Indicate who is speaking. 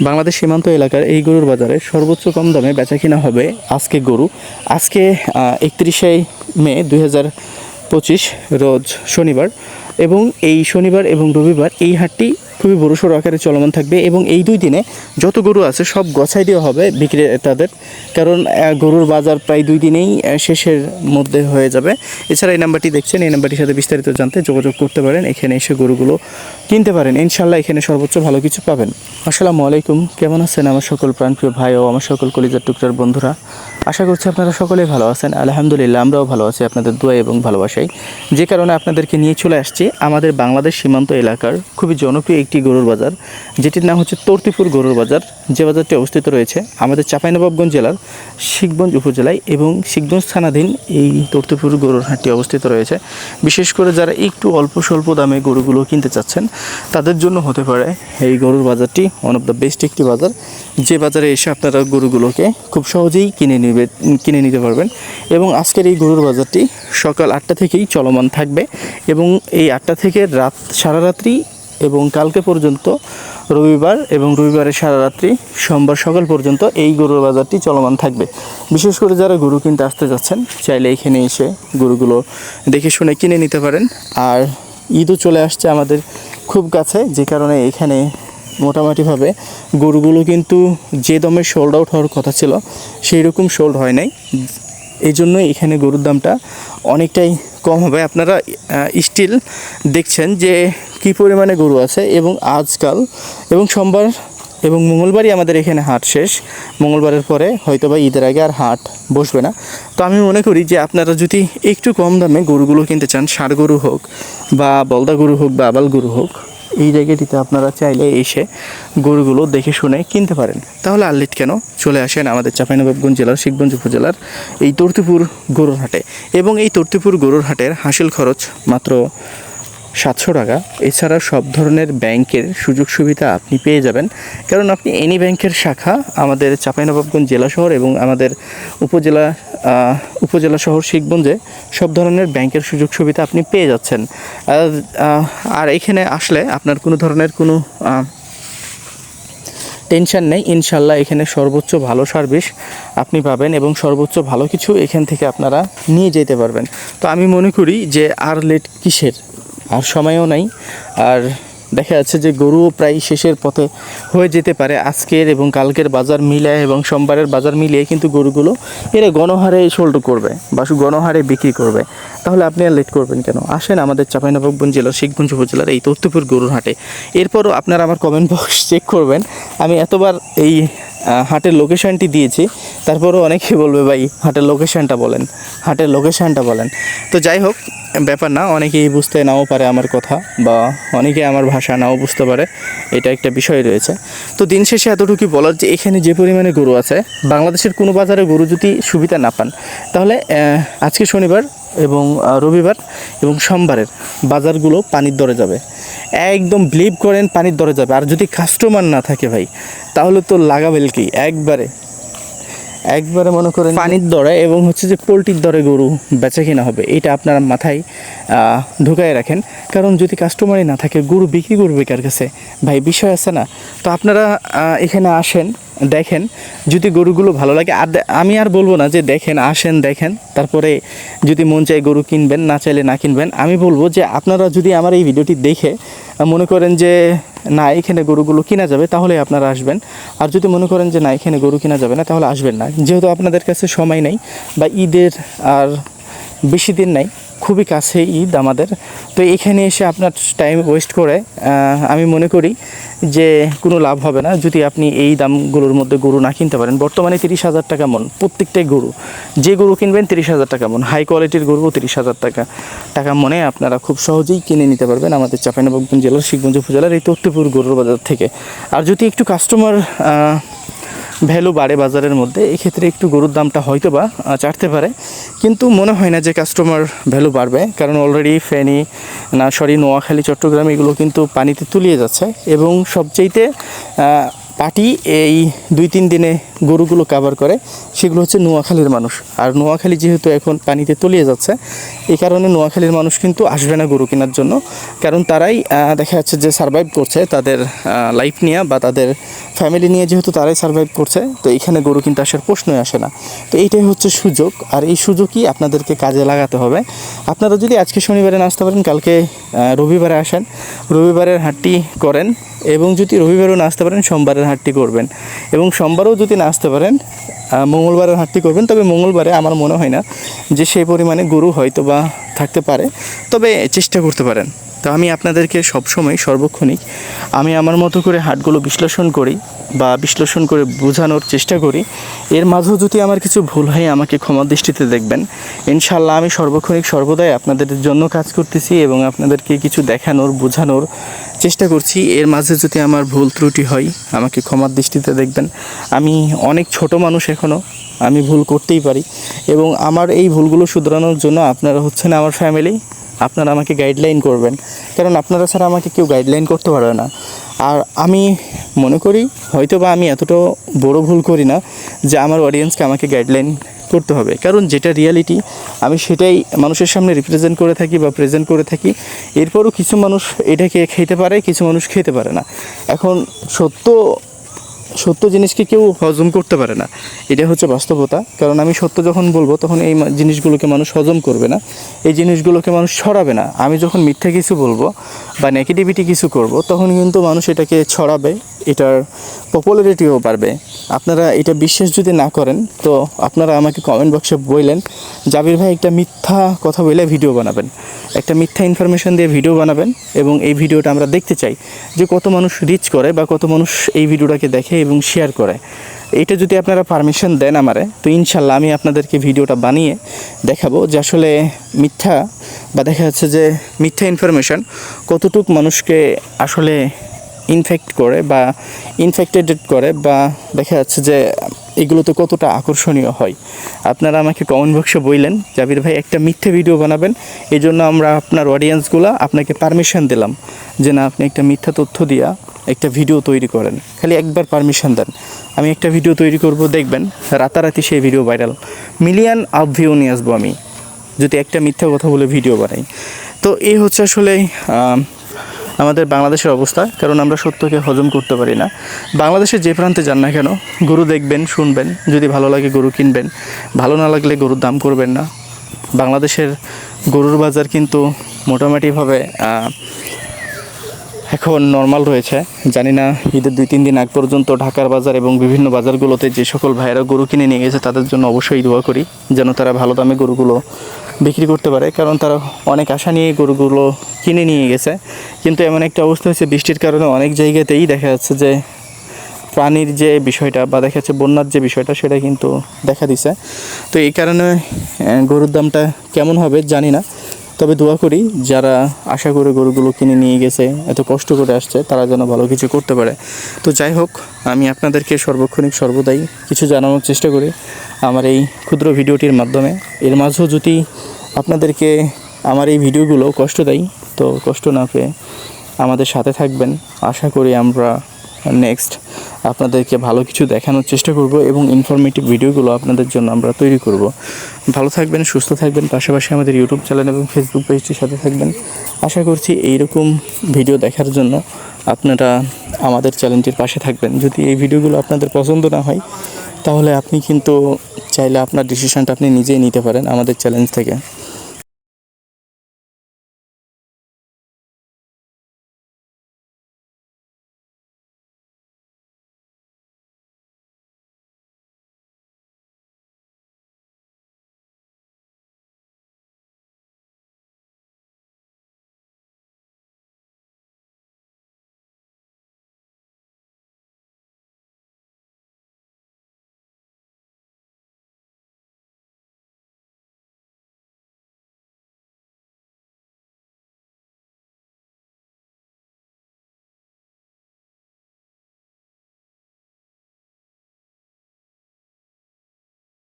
Speaker 1: বাংলাদেশ সীমান্ত এলাকার এই গরুর বাজারে সর্বোচ্চ কম দামে বেচা কিনা হবে আজকে গরু। আজকে একত্রিশে মে দুই পঁচিশ রোজ শনিবার এবং এই শনিবার এবং রবিবার এই হাটটি খুবই বড়সড় আকারে চলমান থাকবে এবং এই দুই দিনে যত গরু আছে সব গছাই দেওয়া হবে বিক্রেতাদের। কারণ গরুর বাজার প্রায় দুই দিনেই শেষের মধ্যে হয়ে যাবে। এছাড়া এই নাম্বারটি দেখছেন, এই নাম্বারটির সাথে বিস্তারিত জানতে যোগাযোগ করতে পারেন। এখানে এসে গরুগুলো কিনতে পারেন। ইনশাল্লাহ এখানে সর্বোচ্চ ভালো কিছু পাবেন। আসসালামু আলাইকুম। কেমন আছেন আমার সকল প্রাণপ্রিয় ভাই ও আমার সকল কলিজার টুকরার বন্ধুরা? আশা করছি আপনারা সকলেই ভালো আছেন। আলহামদুলিল্লাহ, আমরাও ভালো আছি আপনাদের দোয়া এবং ভালোবাসাই যে কারণে আপনাদেরকে নিয়ে চলে আসছি আমাদের বাংলাদেশ সীমান্ত এলাকার খুবই জনপ্রিয় একটি গরুর বাজার, যেটির নাম হচ্ছে তর্তিপুর গরুর বাজার। যে বাজারটি অবস্থিত রয়েছে আমাদের চাঁপাইনবাবগঞ্জ জেলার শিখগঞ্জ উপজেলায় এবং শিখগঞ্জ থানাধীন এই তর্তিপুর গরুর হাটটি অবস্থিত রয়েছে। বিশেষ করে যারা একটু অল্প স্বল্প দামে গরুগুলো কিনতে চাচ্ছেন, তাদের জন্য হতে পারে এই গরুর বাজারটি ওয়ান অফ দ্য বেস্ট একটি বাজার। যে বাজারে এসে আপনারা গরুগুলোকে খুব সহজেই কিনে নিবে, কিনে নিতে পারবেন। এবং আজকের এই গরুর বাজারটি সকাল আটটা থেকেই চলমান থাকবে এবং এই আটটা থেকে রাত সারা রাত্রি এবং কালকে পর্যন্ত রবিবার এবং রবিবারের সারা রাত্রি সোমবার সকাল পর্যন্ত এই গরুর বাজারটি চলমান থাকবে। বিশেষ করে যারা গরু কিনতে আসতে যাচ্ছেন, চাইলে এখানে এসে গরুগুলো দেখে শুনে কিনে নিতে পারেন। আর ঈদও চলে আসছে আমাদের খুব কাছে, যে কারণে এখানে মোটামুটিভাবে গরুগুলো কিন্তু যে দমে সোল্ড আউট হওয়ার কথা ছিল সেই রকম সোল্ড হয় নাই। এই জন্য এখানে গরুর দামটা অনেকটাই কম হবে। আপনারা স্টিল দেখছেন যে কী পরিমাণে গরু আছে এবং আজকাল এবং সোমবার এবং মঙ্গলবারই আমাদের এখানে হাট শেষ। মঙ্গলবারের পরে হয়তো বা ঈদের আগে আর হাট বসবে না। তো আমি মনে করি যে আপনারা যদি একটু কম দামে গরুগুলো কিনতে চান, ষাড় গরু হোক বা বলদা গরু হোক বা আবাল গরু হোক এই জায়গাটিতে আপনারা চাইলে এসে গরুগুলো দেখে শুনে কিনতে পারেন। তাহলে আল্লিট কেন? চলে আসেন আমাদের চাঁপাইনবাবগঞ্জ জেলার, শিখগঞ্জ উপজেলার এই তর্তিপুর গরুর হাটে। এবং এই তর্তিপুর গরুর হাটের হাসিল খরচ মাত্র সাতশো টাকা। এছাড়া সব ধরনের ব্যাংকের সুযোগ সুবিধা আপনি পেয়ে যাবেন। কারণ আপনি এনি ব্যাংকের শাখা আমাদের চাঁপাইনবাবগঞ্জ জেলা শহর এবং আমাদের উপজেলা উপজেলা শহর শিখগঞ্জে সব ধরনের ব্যাংকের সুযোগ সুবিধা আপনি পেয়ে যাচ্ছেন। আর, এখানে আসলে আপনার কোনো ধরনের কোনো টেনশন নেই। ইনশাল্লাহ এখানে সর্বোচ্চ ভালো সার্ভিস আপনি পাবেন এবং সর্বোচ্চ ভালো কিছু এখান থেকে আপনারা নিয়ে যেতে পারবেন। তো আমি মনে করি যে আর লেট কিসের? আর সময়ও নাই। আর দেখা যাচ্ছে যে গরুও প্রায় শেষের পথে হয়ে যেতে পারে। আজকের এবং কালকের বাজার মিলায় এবং সোমবারের বাজার মিলিয়ে কিন্তু গরুগুলো এরা গণহারে সোল্ড করবে বা গণহারে বিক্রি করবে। তাহলে আপনি আর লেট করবেন কেন? আসেন আমাদের চাঁপাইনবাবগঞ্জ জেলার শিখগঞ্জ উপজেলার এই তথ্যপুর গরুর হাটে। এরপরও আপনারা আমার কমেন্ট বক্স চেক করবেন। আমি এতবার এই হাটের লোকেশনটি দিয়েছি। তারপরও অনেকে বলবে, ভাই, হাটের লোকেশনটা বলেন। হাটের লোকেশনটা বলেন। তো যাই হোক ব্যাপার না, অনেকেই বুঝতে নাও পারে আমার কথা বা অনেকে আমার ভাষা নাও বুঝতে পারে, এটা একটা বিষয় রয়েছে। তো দিন শেষে এতটুকু বলার যে এখানে যে পরিমাণে গরু আছে, বাংলাদেশের কোনো বাজারে গরু যদি সুবিধা না পান, তাহলে আজকে শনিবার এবং রবিবার এবং সোমবারের বাজারগুলো পানির দরে যাবে। একদম বিলিভ করেন, পানির দরে যাবে। আর যদি কাস্টমার না থাকে ভাই, তাহলে তো লাগাবেল কি? একবারে। একবারে মনে করেন পানির দরে এবং হচ্ছে যে পোলট্রির দরে গরু বেচা কিনা হবে, এটা আপনার মাথায় ঢুকায় রাখেন। কারণ যদি কাস্টমারই না থাকে, গরু বিক্রি করবে কার কাছে? ভাই, বিষয় আছে না? তো আপনারা এখানে আসেন, দেখেন, যদি গরুগুলো ভালো লাগে, আর আমি আর বলব না যে দেখেন, আসেন, দেখেন, তারপরে যদি মন চায় গরু কিনবেন, না চাইলে না কিনবেন, আমি বলব যে আপনারা যদি আমার এই ভিডিওটি দেখে, মনে করেন যে না, এখানে গরুগুলো কিনা যাবে, তাহলে আপনারা আসবেন। আর যদি মনে করেন যে না, এখানে গরু কিনা যাবে না, তাহলে আসবেন না। যেহেতু আপনাদের কাছে সময় নেই বা ঈদের আর বেশি দিন নাই খুবই কাছে ঈদ আমাদের। তো এখানে এসে আপনার টাইম ওয়েস্ট করে আমি মনে করি যে কোনো লাভ হবে না যদি আপনি এই দামগুলোর মধ্যে গরু না কিনতে পারেন। বর্তমানে তিরিশ হাজার টাকা মন, প্রত্যেকটাই গরু। যে গরু কিনবেন তিরিশ হাজার টাকা মন হাই কোয়ালিটির গরু তিরিশ হাজার টাকা টাকা মনে আপনারা খুব সহজেই কিনে নিতে পারবেন আমাদের চাঁপাইনবাবগঞ্জ জেলার শিখগঞ্জ উপজেলার এই তথ্যপুর গরুর বাজার থেকে। আর যদি একটু কাস্টমার ভ্যালু বাড়ে বাজারের মধ্যে, এক্ষেত্রে একটু গরুর দামটা হয়তো বা চাটতে পারে। কিন্তু মনে হয় না যে কাস্টমার ভ্যালু বাড়বে, কারণ অলরেডি ফেনি, না, সরি, নোয়াখালী, চট্টগ্রাম এগুলো কিন্তু পানিতে তুলিয়ে যাচ্ছে। এবং সবচেয়েতে পার্টি এই দুই তিন দিনে গরুগুলো কাভার করে, সেগুলো হচ্ছে নোয়াখালীর মানুষ। আর নোয়াখালী যেহেতু এখন পানিতে তলিয়ে যাচ্ছে, এই কারণে নোয়াখালীর মানুষ কিন্তু আসবে না গরু কেনার জন্য। কারণ তারাই দেখা যাচ্ছে যে সারভাইভ করছে তাদের লাইফ নিয়ে বা তাদের ফ্যামিলি নিয়ে যেহেতু তারাই সারভাইভ করছে, তো এখানে গরু কিন্তু আসার প্রশ্নই আসে না। তো এইটাই হচ্ছে সুযোগ, আর এই সুযোগই আপনাদেরকে কাজে লাগাতে হবে। আপনারা যদি আজকে শনিবারে না আসতে পারেন কালকে রবিবারে আসেন, রবিবারের হাটটি করেন এবং যদি রবিবারও না আসতে পারেন, সোমবারের হাটটি করবেন। এবং সোমবারও যদি না আসতে পারেন মঙ্গলবারের হাটটি করবেন, তবে মঙ্গলবারে আমার মনে হয় না যে সেই পরিমাণে গরু হয়তো বা থাকতে পারে। তবে চেষ্টা করতে পারেন। তো আমি আপনাদেরকে সবসময় সর্বক্ষণিক আমি আমার মতো করে হাটগুলো বিশ্লেষণ করি বা বিশ্লেষণ করে বোঝানোর চেষ্টা করি। এর মাঝেও যদি আমার কিছু ভুল হয়, আমাকে ক্ষমা দৃষ্টিতে দেখবেন। ইনশাল্লাহ আমি সর্বক্ষণিক সর্বদাই আপনাদের জন্য কাজ করতেছি এবং আপনাদেরকে কিছু দেখানোর, বোঝানোর চেষ্টা করছি। এর মাঝে যদি আমার ভুল ত্রুটি হয়, আমাকে ক্ষমার দৃষ্টিতে দেখবেন। আমি অনেক ছোট মানুষ এখনও আমি ভুল করতেই পারি এবং আমার এই ভুলগুলো শুধরানোর জন্য আপনারা হচ্ছেন আমার ফ্যামিলি আপনারা আমাকে গাইডলাইন করবেন। কারণ আপনারা ছাড়া আমাকে কেউ গাইডলাইন করতে পারবে না। আর আমি মনে করি হয়তো বা আমি এতটাও বড় ভুল করি না যে আমার অডিয়েন্সকে আমাকে গাইডলাইন করতে হবে। কারণ যেটা রিয়ালিটি আমি সেটাই মানুষের সামনে রিপ্রেজেন্ট করে থাকি বা প্রেজেন্ট করে থাকি। এরপরও কিছু মানুষ এটাকে খেতে পারে, কিছু মানুষ খেতে পারে না। এখন সত্য সত্য জিনিসকে কেউ হজম করতে পারে না। এটা হচ্ছে বাস্তবতা। কারণ আমি সত্য যখন বলব, তখন এই জিনিসগুলোকে মানুষ হজম করবে না। এই জিনিসগুলোকে মানুষ ছড়াবে না। আমি যখন মিথ্যা কিছু বলব বা নেগেটিভিটি কিছু করব, তখন কিন্তু মানুষ এটাকে ছড়াবে, এটার পপুলারিটিও বাড়বে। আপনারা এটা বিশ্বাস যদি না করেন, তো আপনারা আমাকে কমেন্ট বক্সে বললেন, জাবির ভাই, একটা মিথ্যা কথা বলে ভিডিও বানাবেন। একটা মিথ্যা ইনফরমেশন দিয়ে ভিডিও বানাবেন এবং এই ভিডিওটা আমরা দেখতে চাই যে কত মানুষ রিচ করে বা কত মানুষ এই ভিডিওটাকে দেখে এবং শেয়ার করে। এটা যদি আপনারা পারমিশন দেন আমারে, তো ইনশাল্লাহ আমি আপনাদেরকে ভিডিওটা বানিয়ে দেখাবো যে আসলে মিথ্যা বা দেখা যাচ্ছে যে মিথ্যা ইনফরমেশান কতটুক মানুষকে আসলে ইনফেক্ট করে বা ইনফেক্টেড করে বা দেখা যাচ্ছে যে এগুলোতে কতটা আকর্ষণীয় হয়। আপনারা আমাকে কমেন্ট বক্সে বললেন জাবির ভাই একটা মিথ্যে ভিডিও বানাবেন এই জন্য আমরা আপনার অডিয়েন্সগুলো আপনাকে পারমিশন দিলাম যে না, আপনি একটা মিথ্যা তথ্য দিয়া একটা ভিডিও তৈরি করেন। খালি একবার পারমিশন দেন। আমি একটা ভিডিও তৈরি করব, দেখবেন, রাতারাতি সেই video viral million up view নিয়ে আসব আমি, যদি একটা মিথ্যা কথা বলে ভিডিও বানাই। তো এই হচ্ছে আসলে আমাদের বাংলাদেশের অবস্থা, কারণ আমরা সত্যকে হজম করতে পারি না। বাংলাদেশের যে প্রান্তে যান না কেন, গরু দেখবেন, শুনবেন, যদি ভালো লাগে গরু কিনবেন, ভালো না লাগলে গরুর দাম করবেন না। বাংলাদেশের গরুর বাজার কিন্তু মোটামুটিভাবে এখন নর্মাল রয়েছে। জানি না, ঈদের দুই তিন দিন আগ পর্যন্ত ঢাকার বাজার এবং বিভিন্ন বাজারগুলোতে যে সকল ভাইয়েরা গরু কিনে নিয়ে গেছে, তাদের জন্য অবশ্যই দোয়া করি, যেন তারা ভালো দামে গরুগুলো বিক্রি করতে পারে, কারণ তারা অনেক আশা নিয়ে গরুগুলো কিনে নিয়ে গেছে। কিন্তু এমন একটা অবস্থা হয়েছে বৃষ্টির কারণে অনেক জায়গাতেই দেখা যাচ্ছে যে প্রাণীর যে বিষয়টা বা দেখা যাচ্ছে বন্যার যে বিষয়টা সেটা কিন্তু দেখা দিছে। তো এই কারণে গরুর দামটা কেমন হবে জানি না। তবে দোয়া করি যারা আশা করে গরুগুলো কিনে নিয়ে গেছে, এত কষ্ট করে আসছে, তারা যেন ভালো কিছু করতে পারে। তো যাই হোক, আমি আপনাদেরকে সর্বক্ষণিক সর্বদাই কিছু জানানোর চেষ্টা করি আমার এই ক্ষুদ্র ভিডিওটির মাধ্যমে। এর মাঝেও যদি আপনাদেরকে আমার এই ভিডিওগুলো কষ্ট দেয়, তো কষ্ট না পেয়ে আমাদের সাথে থাকবেন। আশা করি আমরা নেক্সট আপনাদেরকে ভালো কিছু দেখানোর চেষ্টা করব এবং ইনফরমেটিভ ভিডিওগুলো আপনাদের জন্য আমরা তৈরি করব। ভালো থাকবেন, সুস্থ থাকবেন, পাশাপাশি আমাদের ইউটিউব চ্যানেল এবং ফেসবুক পেজটির সাথে থাকবেন। আশা করছি এইরকম ভিডিও দেখার জন্য আপনারা আমাদের চ্যানেলটির পাশে থাকবেন। যদি এই ভিডিওগুলো আপনাদের পছন্দ না হয়, তাহলে আপনি কিন্তু চাইলে আপনার ডিসিশনটা আপনি নিজেই নিতে পারেন আমাদের চ্যালেঞ্জ থেকে।